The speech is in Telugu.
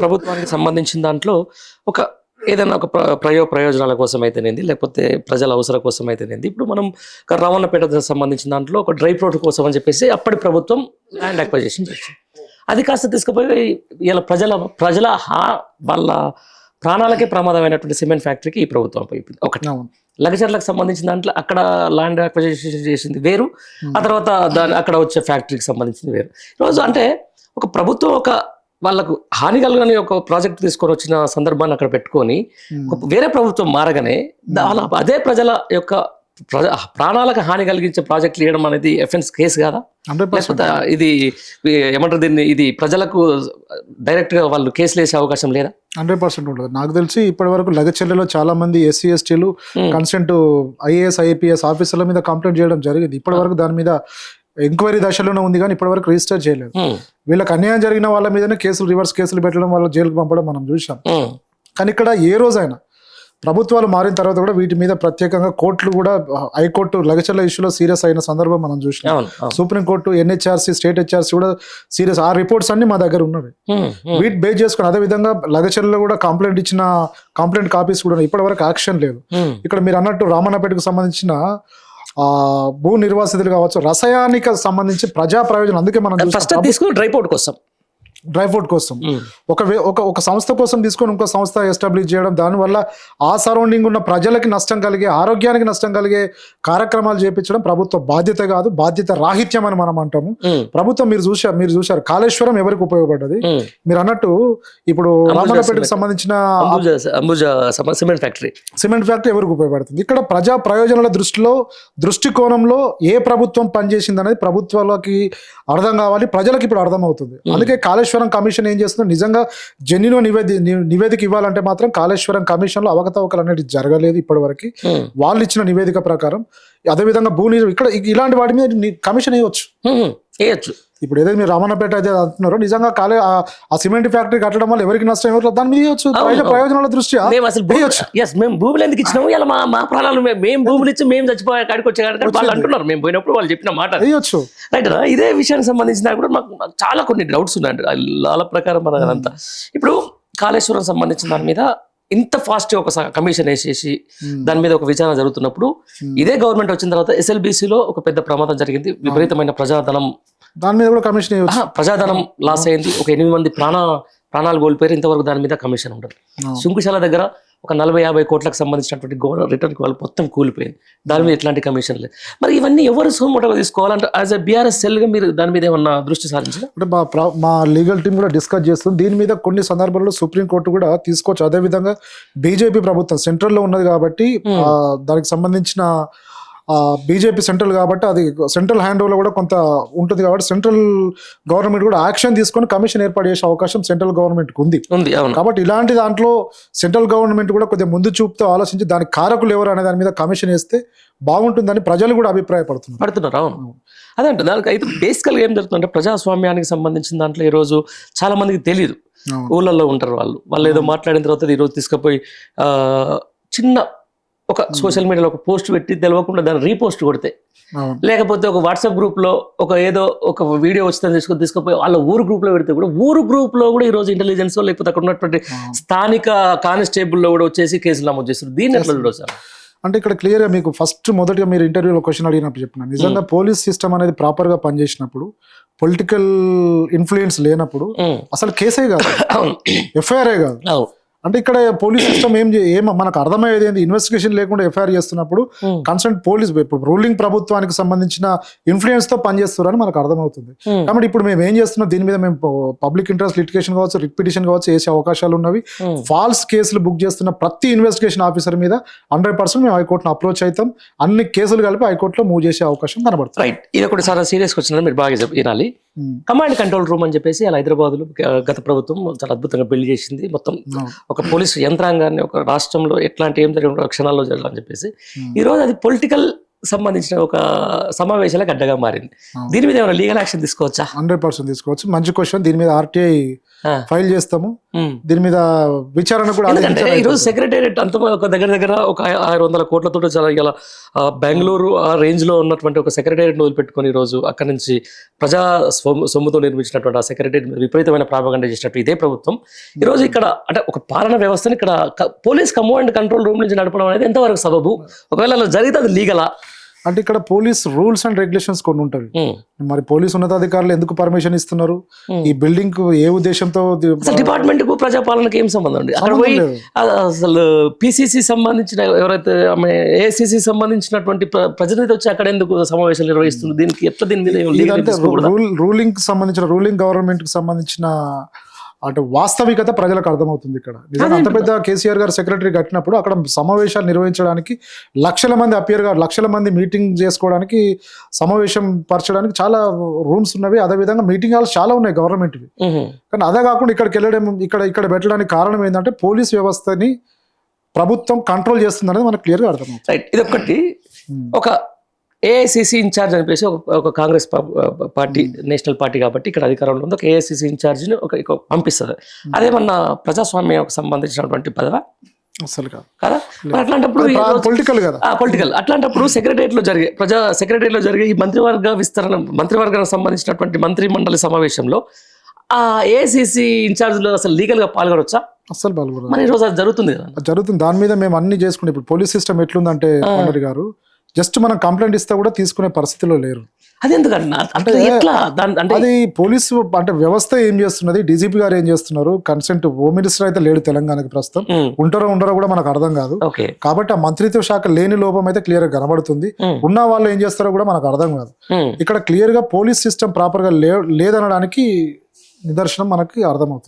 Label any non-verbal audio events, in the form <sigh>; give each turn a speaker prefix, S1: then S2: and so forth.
S1: ప్రభుత్వానికి సంబంధించిన దాంట్లో ఒక ఏదైనా ఒక ప్ర- ప్రయో ప్రయోజనాల కోసం అయితేనేది లేకపోతే ప్రజల అవసరం కోసం అయితేనేది ఇప్పుడు మనం రవాణాపేట సంబంధించిన దాంట్లో ఒక డ్రై ఫ్రూట్ కోసం అని చెప్పేసి అప్పటి ప్రభుత్వం ల్యాండ్ అక్వైజేషన్ చేసింది. అది కాస్త తీసుకుపోయి ఇలా ప్రజల ప్రజల హా- వాళ్ళ ప్రాణాలకే ప్రమాదమైనటువంటి సిమెంట్ ఫ్యాక్టరీకి ఈ ప్రభుత్వం అయిపోయింది ఒకటి.
S2: అవును.
S1: లగచర్లకు సంబంధించిన దాంట్లో అక్కడ ల్యాండ్ అక్వైజేషన్ చేసింది వేరు. ఆ తర్వాత దాని అక్కడ వచ్చే ఫ్యాక్టరీకి సంబంధించింది వేరు. ఈరోజు అంటే ఒక ప్రభుత్వం ఒక వాళ్ళకు హాని కలగని ఒక ప్రాజెక్ట్ తీసుకొని వచ్చిన సందర్భాన్ని అక్కడ పెట్టుకొని వేరే ప్రభుత్వం మారగానే అదే ప్రజల యొక్క ప్రజ ప్రాణాలకు హాని కలిగించే ప్రాజెక్టులు ఇవ్వడం అనేది ఎఫెన్స్ కేసు కాదా? లేకపోతే ఇది ఏమంటారు దీన్ని? ఇది ప్రజలకు డైరెక్ట్గా వాళ్ళు కేసులు వేసే అవకాశం లేదా?
S2: హండ్రెడ్ పర్సెంట్ ఉంటుంది. నాకు తెలిసి ఇప్పటి వరకు లగచెర్లలో చాలా మంది ఎస్సీ ఎస్టీలు. కన్సెంట్ ఐఏఎస్ ఐపీఎస్ ఆఫీసర్ల మీద కంప్లైంట్ చేయడం జరిగింది. ఇప్పటి వరకు దాని మీద ఎంక్వైరీ దశలోనే ఉంది కానీ ఇప్పటి వరకు రిజిస్టర్ చేయలేదు.
S1: హ్మ్,
S2: వీళ్ళకి అన్యాయం జరిగిన వాళ్ళ మీదనే కేసులు రివర్స్ కేసులు పెట్టడం వాళ్ళ జైలుకి పంపడం మనం చూసాం
S1: హ్మ్,
S2: కానీ ఇక్కడ ఏ రోజైనా ప్రభుత్వాలు మారిన తర్వాత కూడా వీటి మీద ప్రత్యేకంగా కోర్టులు కూడా హైకోర్టు లగచర్ల ఇష్యూలో సీరియస్ అయిన సందర్భం మనం చూసినాం. Supreme Court NHRC state HRC కూడా సీరియస్. ఆ రిపోర్ట్స్ అన్ని మా దగ్గర ఉన్నవి.
S1: హ్మ్,
S2: వీటి బేస్ చేసుకుని అదే విధంగా లగచర్లలో కూడా కంప్లైంట్ ఇచ్చిన కంప్లైంట్ కాపీస్ కూడా ఉన్నాయి. ఇప్పటి వరకు యాక్షన్ లేదు. ఇక్కడ మీరు అన్నట్టు రామన్నపేటకు సంబంధించిన భూ నిర్వాసితులు కావచ్చు రసాయనిక సంబంధించి ప్రజా ప్రయోజనం అందుకే మనం
S1: ఫస్ట్ తీసుకుని డ్రై పోర్ట్ కోసం.
S2: డ్రై ఫ్రూట్ కోసం. ఒక ఒక ఒక సంస్థ కోసం తీసుకొని ఇంకో సంస్థ ఎస్టాబ్లిష్ చేయడం దానివల్ల ఆ సరౌండింగ్ ఉన్న ప్రజలకి నష్టం కలిగే ఆరోగ్యానికి నష్టం కలిగే కార్యక్రమాలు చేపించడం ప్రభుత్వ బాధ్యత కాదు బాధ్యత రాహిత్యం అని మనం అంటాము. ప్రభుత్వం మీరు చూసారు మీరు చూశారు. కాళేశ్వరం ఎవరికి ఉపయోగపడ్డది. మీరు అన్నట్టు ఇప్పుడు రామన్నపేటకు. సంబంధించిన
S1: సిమెంట్ ఫ్యాక్టరీ.
S2: సిమెంట్ ఫ్యాక్టరీ ఎవరికి ఉపయోగపడుతుంది? ఇక్కడ ప్రజా ప్రయోజనాల దృష్టిలో దృష్టికోణంలో ఏ ప్రభుత్వం పనిచేసింది అనేది ప్రభుత్వాలకి అర్థం కావాలి ప్రజలకు ఇప్పుడు అర్థం అవుతుంది అందుకే కాళేశ్వరం కమిషన్ ఏం చేస్తుందో నిజంగా జెన్యున్ నివేది నివేదిక ఇవ్వాలంటే మాత్రం కాళేశ్వరం కమిషన్లో అవకతవకలు అనేది జరగలేదు ఇప్పటివరకు. వాళ్ళు ఇచ్చిన నివేదిక ప్రకారం. అదేవిధంగా భూ ని- ఇక్కడ ఇలాంటి వాటి మీద కమిషన్ వేయవచ్చు
S1: వేయచ్చు.
S2: ఇప్పుడు ఏదైతే మీరు రామన్నపేట అయితే అంటున్నారో నిజంగా కాలే ఆ- సిమెంట్ ఫ్యాక్టరీ కట్టడం వల్ల ఎవరికి నష్టం ఎవరు దాని మీద
S1: అవును.
S2: ప్రయోజనాల దృష్ట్యా?
S1: మేము అసలు. ఎస్ మేము భూములు ఎందుకు ఇచ్చినాము? ఇలా మా మా ప్రాణాలు మేము భూములు ఇచ్చి మేము చచ్చిపోయే కాడికి వచ్చే కాడికి వాళ్ళు అంటున్నారు. మేము పోయినప్పుడు వాళ్ళు చెప్పిన మాట అది.
S2: వేయవచ్చు
S1: రైట్ ఇదే విషయానికి సంబంధించిన కూడా మాకు చాలా కొన్ని డౌట్స్ ఉన్నాయండి లాల ప్రకారం మన అంతా. ఇప్పుడు కాళేశ్వరం సంబంధించిన దాని మీద ఇంత ఫాస్ట్ ఒక కమిషన్ వేసేసి
S2: Hmm.
S1: దాని మీద ఒక విచారణ జరుగుతున్నప్పుడు ఇదే గవర్నమెంట్ వచ్చిన తర్వాత SLBC లో ఒక పెద్ద ప్రమాదం జరిగింది. విపరీతమైన ప్రజాధనం
S2: దాని మీద కూడా కమిషన్
S1: ప్రజాధనం లాస్ అయింది ఒక ఎనిమిది మంది ప్రాణ ప్రాణాలు కోల్పోయారు. ఇంతవరకు దాని మీద కమిషన్ ఉండదు. సుంకుశాల దగ్గర ఒక నలభై యాభై కోట్లకు సంబంధించినటువంటి గో రిటర్న్ వాళ్ళు మొత్తం కూలిపోయింది. దాని మీద ఎట్లాంటి కమిషన్ లేదు. మరి ఇవన్నీ ఎవరు సోమటగా తీసుకోవాలంటే యాజ్ ఎ బీఆర్ఎస్ సెల్గా మీరు దాని మీద ఏమన్నా దృష్టి సారించారా?
S2: అంటే మా మా లీగల్ టీం కూడా డిస్కస్ చేస్తుంది. దీని మీద కొన్ని సందర్భాల్లో సుప్రీంకోర్టు కూడా తీసుకోవచ్చు. అదే విధంగా బీజేపీ ప్రభుత్వం సెంట్రల్లో ఉన్నది కాబట్టి. ఆ, దానికి సంబంధించిన బీజేపీ సెంట్రల్ కాబట్టి అది సెంట్రల్ హ్యాండ్ ఓవర్ కూడా కొంత ఉంటుంది కాబట్టి సెంట్రల్ గవర్నమెంట్ కూడా యాక్షన్ తీసుకొని కమిషన్ ఏర్పాటు చేసే అవకాశం సెంట్రల్ గవర్నమెంట్ ఉంది.
S1: ఉంది అవును.
S2: కాబట్టి ఇలాంటి దాంట్లో సెంట్రల్ గవర్నమెంట్ కూడా కొద్దిగా ముందు చూపుతో ఆలోచించి దానికి కారకులు ఎవరు అనే దాని మీద కమిషన్ వేస్తే బాగుంటుందని ప్రజలు కూడా అభిప్రాయపడుతున్నారు.
S1: పడుతున్నారు అవును. అదే అంటే దానికి అయితే బేసికల్గా ఏం జరుగుతుందంటే ప్రజాస్వామ్యానికి సంబంధించిన దాంట్లో ఈ రోజు చాలా మందికి తెలియదు. ఊళ్ళల్లో ఉంటారు వాళ్ళు. వాళ్ళు ఏదో మాట్లాడిన తర్వాత ఈ రోజు తీసుకుపోయి చిన్న ఒక సోషల్ మీడియాలో ఒక పోస్ట్ పెట్టి తెలియకుండా దాన్ని రీపోస్ట్ కొడితే. లేకపోతే ఒక వాట్సాప్ గ్రూప్లో ఒక ఏదో ఒక వీడియో వచ్చిందని తీసుకొని తీసుకుపోయి వాళ్ళ ఊరు గ్రూప్లో పెడితే కూడా ఊరు గ్రూప్లో కూడా ఈ రోజు ఇంటెలిజెన్స్ లేకపోతే అక్కడ ఉన్నటువంటి. స్థానిక కానిస్టేబుల్లో కూడా వచ్చేసి కేసులు నమోదు చేస్తారు. దీన్ని ఎట్లా సార్?
S2: అంటే ఇక్కడ క్లియర్గా మీకు ఫస్ట్ మొదటిగా మీరు ఇంటర్వ్యూలో క్వశ్చన్ అడిగినప్పుడు చెప్పిన నిజంగా పోలీస్ సిస్టమ్ అనేది ప్రాపర్గా పనిచేసినప్పుడు పొలిటికల్ ఇన్ఫ్లుయెన్స్ లేనప్పుడు. అసలు కేసే కాదు. <coughs> ఎఫ్ఐఆర్ఏ కాదు. అంటే ఇక్కడ పోలీస్ సిస్టమ్ ఏం ఏం మనకు అర్థమయ్యేది ఏంది ఇన్వెస్టిగేషన్ లేకుండా ఎఫ్ఐఆర్ చేస్తున్నప్పుడు. కన్సర్న్ పోలీస్ ఇప్పుడు రూలింగ్ ప్రభుత్వానికి సంబంధించిన ఇన్ఫ్లుయెన్స్తో పనిచేస్తున్నారని మనకు అర్థమవుతుంది
S1: ఉమ్.
S2: కాబట్టి ఇప్పుడు మేము ఏం చేస్తున్నాం దీని మీద మేము పబ్లిక్ ఇంట్రెస్ట్ లిటిగేషన్ కావచ్చు రిట్ పిటిషన్ కావచ్చు వేసే అవకాశాలు ఉన్నవి. ఫాల్స్ కేసులు బుక్ చేస్తున్న ప్రతి ఇన్వెస్టిగేషన్ ఆఫీసర్ మీద హండ్రెడ్ పర్సెంట్ మేము హైకోర్టును అప్రోచ్ అవుతాం అన్ని కేసులు కలిపి హైకోర్టులో మూవ్ చేసే అవకాశం కనబడుతుంది
S1: రైట్ ఇది ఒకటి చాలా సీరియస్ క్వశ్చన్ మీరు బాగా వినాలి. కమాండ్ కంట్రోల్ రూమ్ అని చెప్పేసి అలా హైదరాబాద్లో గత ప్రభుత్వం చాలా అద్భుతంగా బిల్డ్ చేసింది మొత్తం
S2: అవును.
S1: ఒక పోలీస్ యంత్రాంగాన్ని ఒక రాష్ట్రంలో ఎట్లాంటి ఏం జరిగిన క్షణాల్లో జరగాలని చెప్పేసి
S2: ఉమ్.
S1: ఈ రోజు అది పొలిటికల్ సంబంధించిన ఒక సమావేశాలకు అడ్డగా మారింది. దీని మీద ఏమైనా లీగల్ యాక్షన్ తీసుకోవచ్చా
S2: హండ్రెడ్ పర్సెంట్ తీసుకోవచ్చు మంచి క్వశ్చన్ దీని మీద ఆర్టీఐ. ఫైల్ చేస్తాము. దీని మీద విచారణ కూడా
S1: ఎందుకంటే
S2: ఆదేశించారు.
S1: ఈరోజు సెక్రటేరియట్ అంత ఒక దగ్గర దగ్గర ఒక ఆరు వందల కోట్లతో చాలా ఇలా బెంగళూరు ఆ రేంజ్లో ఉన్నటువంటి ఒక సెక్రటేరియట్ వదిలిపెట్టుకొని ఈ రోజు అక్కడ నుంచి ప్రజా సొమ్ము- సొమ్ముతో నిర్మించినటువంటి ఆ సెక్రటేరియట్ విపరీతమైన ప్రాపగండ చేసినట్టు ఇదే ప్రభుత్వం. ఈ రోజు ఇక్కడ అంటే ఒక పాలన వ్యవస్థని ఇక్కడ పోలీస్ కమాండ్ కంట్రోల్ రూమ్ నుంచి నడపడం అనేది ఎంతవరకు సబబు? ఒకవేళ అలా జరిగితే అది లీగలా?
S2: అంటే ఇక్కడ పోలీస్ రూల్స్ అండ్ రెగ్యులేషన్స్ కొన్ని ఉంటాయి. మరి పోలీస్ ఉన్నతాధికారులు ఎందుకు పర్మిషన్ ఇస్తున్నారు. ఈ బిల్డింగ్కు ఏ ఉద్దేశంతో
S1: డిపార్ట్మెంట్కు ప్రజాపాలనకి ఏం సంబంధం అండి అక్కడ పోయి అసలు పిసిసి సంబంధించిన ఎవరైతే ఆమె ఏసీసీ సంబంధించినటువంటి ప్ర- ప్రతినిధి వచ్చి అక్కడ ఎందుకు సమావేశాలు నిర్వహిస్తున్నారు? దీనికి ఎట్లా దీని మీద
S2: రూలింగ్కి సంబంధించిన రూలింగ్ గవర్నమెంట్కి సంబంధించిన అంటే వాస్తవికత ప్రజలకు అర్థమవుతుంది ఇక్కడ. నిజంగా అంత పెద్ద కేసీఆర్ గారు సెక్రటరీ కట్టినప్పుడు అక్కడ సమావేశాలు నిర్వహించడానికి లక్షల మంది అపియర్గా లక్షల మంది మీటింగ్ చేసుకోవడానికి సమావేశం పరచడానికి చాలా రూమ్స్ ఉన్నవి. అదేవిధంగా మీటింగ్ హాల్స్ చాలా ఉన్నాయి గవర్నమెంట్
S1: మ్మ్.
S2: కానీ అదే కాకుండా ఇక్కడికి వెళ్ళడం ఇక్కడ ఇక్కడ పెట్టడానికి కారణం ఏంటంటే పోలీస్ వ్యవస్థని ప్రభుత్వం కంట్రోల్ చేస్తుంది అనేది మనకు క్లియర్గా అర్థమవుతుంది.
S1: రైట్ ఇది ఒకటి ఒక ఏఐసిసి ఇన్ఛార్జ్ అని చెప్పేసి ఒక ఒక కాంగ్రెస్ పార్టీ నేషనల్ పార్టీ కాబట్టి ఇక్కడ అధికారంలో ఉంది. ఒక ఏఐసిసి ఇన్ఛార్జిని ఒక ఒక పంపిస్తుంది. అదేమన్నా ప్రజాస్వామ్యం సంబంధించినటువంటి పదవ?
S2: అసలు కాదు.
S1: అట్లాంటప్పుడు
S2: పొలిటికల్ కదా.
S1: పొలిటికల్ అట్లాంటప్పుడు సెక్రటరియట్లో జరిగే ప్రజా సెక్రటరియట్లో జరిగే ఈ మంత్రివర్గ విస్తరణ మంత్రివర్గానికి సంబంధించినటువంటి మంత్రి మండలి సమావేశంలో ఆ ఏసీసీ ఇన్ఛార్జ్లో అసలు లీగల్గా పాల్గొనొచ్చా?
S2: అస్సలు పాల్గొనరు.
S1: మరి ఈ రోజు అది జరుగుతుంది కదా?
S2: జరుగుతుంది. దాని మీద మేము అన్ని చేసుకుంటాం ఇప్పుడు పోలీస్ సిస్టమ్ ఎట్లుందంటే గారు జస్ట్ మనం కంప్లైంట్ ఇస్తే కూడా తీసుకునే పరిస్థితిలో లేరు.
S1: అది ఎట్లా? అంటే
S2: అది పోలీసు అంటే వ్యవస్థ ఏం చేస్తున్నది? డీజీపీ గారు ఏం చేస్తున్నారు? కన్సెంట్ హోమ్ మినిస్టర్ అయితే లేడు తెలంగాణకి ప్రస్తుతం. ఉంటారో ఉండరో కూడా మనకు అర్థం కాదు. కాబట్టి ఆ మంత్రిత్వ శాఖ లేని లోపం అయితే క్లియర్గా కనబడుతుంది. ఉన్న వాళ్ళు ఏం చేస్తారో కూడా మనకు అర్థం కాదు. ఇక్కడ క్లియర్గా పోలీస్ సిస్టమ్ ప్రాపర్గా లేదనడానికి నిదర్శనం మనకి అర్థమవుతుంది.